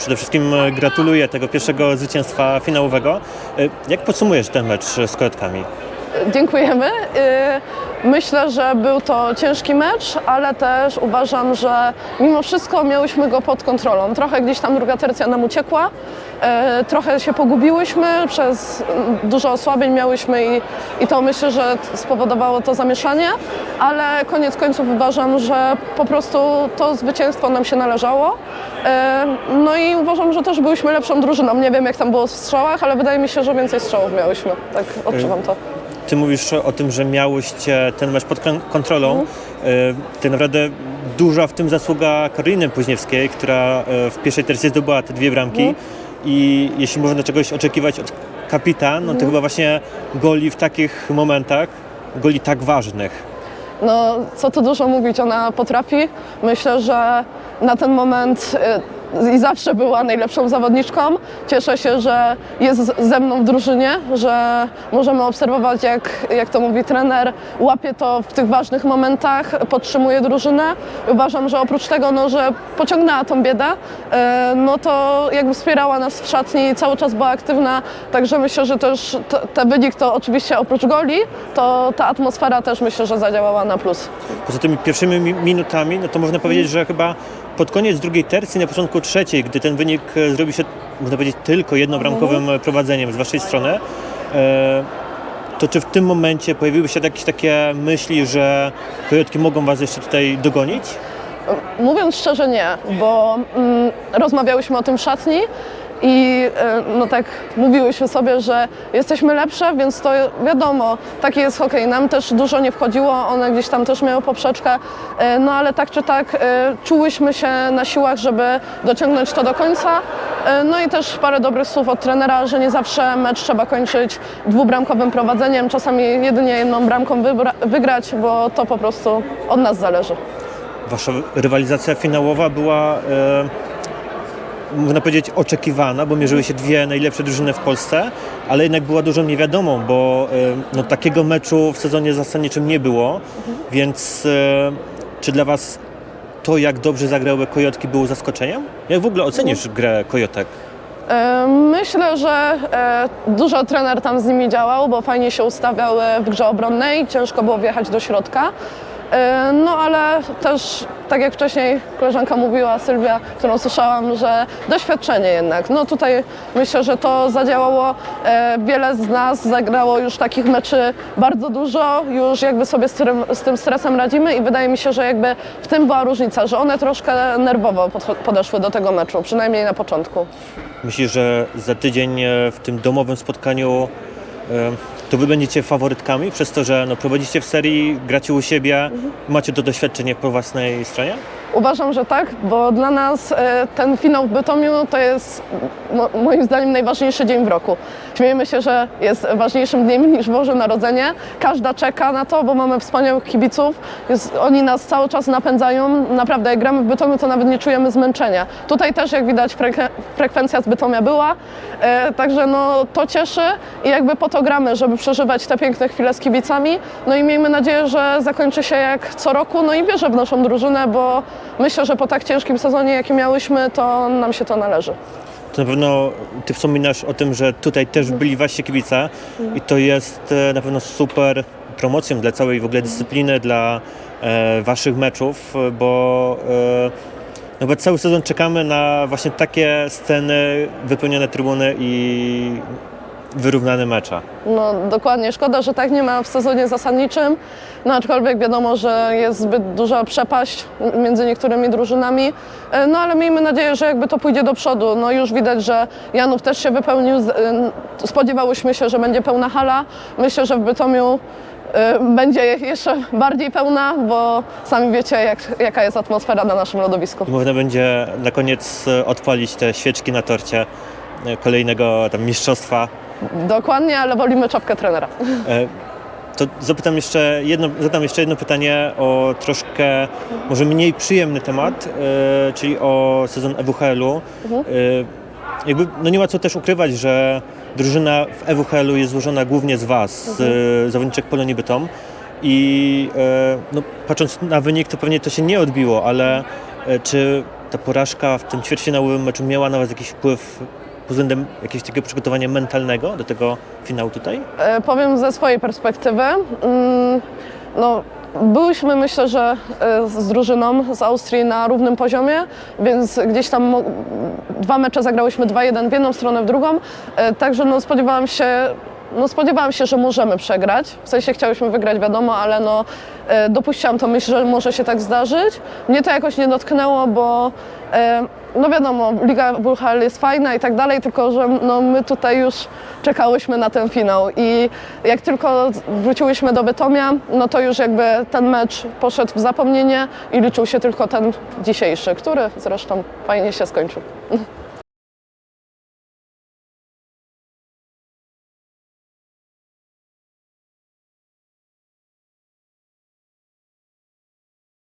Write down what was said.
przede wszystkim e, gratuluję tego pierwszego zwycięstwa finałowego. E, Jak podsumujesz ten mecz z Kojotkami? Dziękujemy. Myślę, że był to ciężki mecz, ale też uważam, że mimo wszystko miałyśmy go pod kontrolą. Trochę gdzieś tam druga tercja nam uciekła, trochę się pogubiłyśmy, przez dużo osłabień miałyśmy i, i to myślę, że spowodowało to zamieszanie, ale koniec końców uważam, że po prostu to zwycięstwo nam się należało. Y, No i uważam, że też byłyśmy lepszą drużyną. Nie wiem jak tam było w strzałach, ale wydaje mi się, że więcej strzałów miałyśmy. Tak odczuwam to. Ty mówisz o tym, że miałyście ten mecz pod kon- kontrolą. E, Tak naprawdę duża w tym zasługa Karoliny Późniewskiej, która e, w pierwszej tercji zdobyła te dwie bramki. I jeśli można czegoś oczekiwać od kapitan, no to chyba właśnie goli w takich momentach, goli tak ważnych. No, co tu dużo mówić, ona potrafi. Myślę, że na ten moment y, i zawsze była najlepszą zawodniczką. Cieszę się, że jest ze mną w drużynie, że możemy obserwować, jak, jak to mówi trener, łapie to w tych ważnych momentach, podtrzymuje drużynę. Uważam, że oprócz tego, no, że pociągnęła tą biedę, y, no to jakby wspierała nas w szatni, cały czas była aktywna, także myślę, że też ten wynik to oczywiście oprócz goli, to ta atmosfera też myślę, że zadziałała na plus. Poza tymi pierwszymi mi- minutami, no to można powiedzieć, że chyba pod koniec drugiej tercji, na początku trzeciej, gdy ten wynik e, zrobił się, można powiedzieć, tylko jednobramkowym e, prowadzeniem z waszej strony, e, to czy w tym momencie pojawiły się jakieś takie myśli, że Kojotki mogą was jeszcze tutaj dogonić? Mówiąc szczerze nie, bo mm, rozmawiałyśmy o tym w szatni i e, no tak mówiłyśmy sobie, że jesteśmy lepsze, więc to wiadomo, taki jest hokej. Nam też dużo nie wchodziło, one gdzieś tam też miały poprzeczkę, e, no ale tak czy tak e, czułyśmy się na siłach, żeby dociągnąć to do końca. No i też parę dobrych słów od trenera, że nie zawsze mecz trzeba kończyć dwubramkowym prowadzeniem, czasami jedynie jedną bramką wygrać, bo to po prostu od nas zależy. Wasza rywalizacja finałowa była, e, można powiedzieć, oczekiwana, bo mierzyły się dwie najlepsze drużyny w Polsce, ale jednak była dużą niewiadomą, bo e, no, takiego meczu w sezonie zasadniczym nie było, więc e, czy dla Was to, jak dobrze zagrały Kojotki, było zaskoczeniem? Jak w ogóle ocenisz grę Kojotek? E, Myślę, że dużo trener tam z nimi działał, bo fajnie się ustawiały w grze obronnej, ciężko było wjechać do środka. E, No ale też, tak jak wcześniej koleżanka mówiła, Sylwia, którą słyszałam, że doświadczenie jednak. No tutaj myślę, że to zadziałało. E, Wiele z nas zagrało już takich meczy bardzo dużo, już jakby sobie z tym, stresem radzimy i wydaje mi się, że jakby w tym była różnica, że one troszkę nerwowo podeszły do tego meczu, przynajmniej na początku. Myślisz, że za tydzień e, w tym domowym spotkaniu to wy będziecie faworytkami przez to, że no, prowadzicie w serii, gracie u siebie, macie to doświadczenie po własnej stronie? Uważam, że tak, bo dla nas e, ten finał w Bytomiu to jest mo, moim zdaniem najważniejszy dzień w roku. Śmiejemy się, że jest ważniejszym dniem niż Boże Narodzenie. Każda czeka na to, bo mamy wspaniałych kibiców. Jest, oni nas cały czas napędzają. Naprawdę, jak gramy w Bytomiu, to nawet nie czujemy zmęczenia. Tutaj też, jak widać, frek- frekwencja z Bytomia była. E, także no, to cieszy i jakby po to gramy, żeby przeżywać te piękne chwile z kibicami. No i miejmy nadzieję, że zakończy się jak co roku. No i wierzę w naszą drużynę, bo myślę, że po tak ciężkim sezonie, jaki miałyśmy, to nam się to należy. To na pewno ty wspominasz o tym, że tutaj też byli wasi kibice i to jest e, na pewno super promocją dla całej w ogóle dyscypliny, dla e, waszych meczów, bo e, no bo cały sezon czekamy na właśnie takie sceny, wypełnione trybuny i wyrównane mecze. No dokładnie, szkoda, że tak nie ma w sezonie zasadniczym, no aczkolwiek wiadomo, że jest zbyt duża przepaść między niektórymi drużynami, E, no ale miejmy nadzieję, że jakby to pójdzie do przodu. No już widać, że Janów też się wypełnił, e, spodziewałyśmy się, że będzie pełna hala, myślę, że w Bytomiu e, będzie jeszcze bardziej pełna, bo sami wiecie, jak, jaka jest atmosfera na naszym lodowisku. I można będzie na koniec odpalić te świeczki na torcie kolejnego tam mistrzostwa Dokładnie, ale wolimy czapkę trenera. E, To zapytam jeszcze jedno, zadam jeszcze jedno pytanie o troszkę może mniej przyjemny temat, e, czyli o sezon EWHL-u. E, jakby, no nie ma co też ukrywać, że drużyna w EWHL-u jest złożona głównie z Was, z e, zawodniczek Polonii Bytom. I no, patrząc na wynik, to pewnie to się nie odbiło, ale Czy ta porażka w tym ćwierćfinałowym meczu miała na Was jakiś wpływ pod względem jakiegoś takiego przygotowania mentalnego do tego finału tutaj? E, Powiem ze swojej perspektywy. Mm, No, byliśmy myślę, że e, z drużyną z Austrii na równym poziomie, więc gdzieś tam dwa mecze zagrałyśmy 2-1 w jedną stronę, w drugą. E, Także no, spodziewałam się. No spodziewałam się, że możemy przegrać. W sensie chciałyśmy wygrać, wiadomo, ale no, e, dopuściłam to myśl, że może się tak zdarzyć. Mnie to jakoś nie dotknęło, bo e, no wiadomo, Liga WHL jest fajna i tak dalej, tylko że no, my tutaj już czekałyśmy na ten finał i jak tylko wróciłyśmy do Bytomia, no to już jakby ten mecz poszedł w zapomnienie i liczył się tylko ten dzisiejszy, który zresztą fajnie się skończył.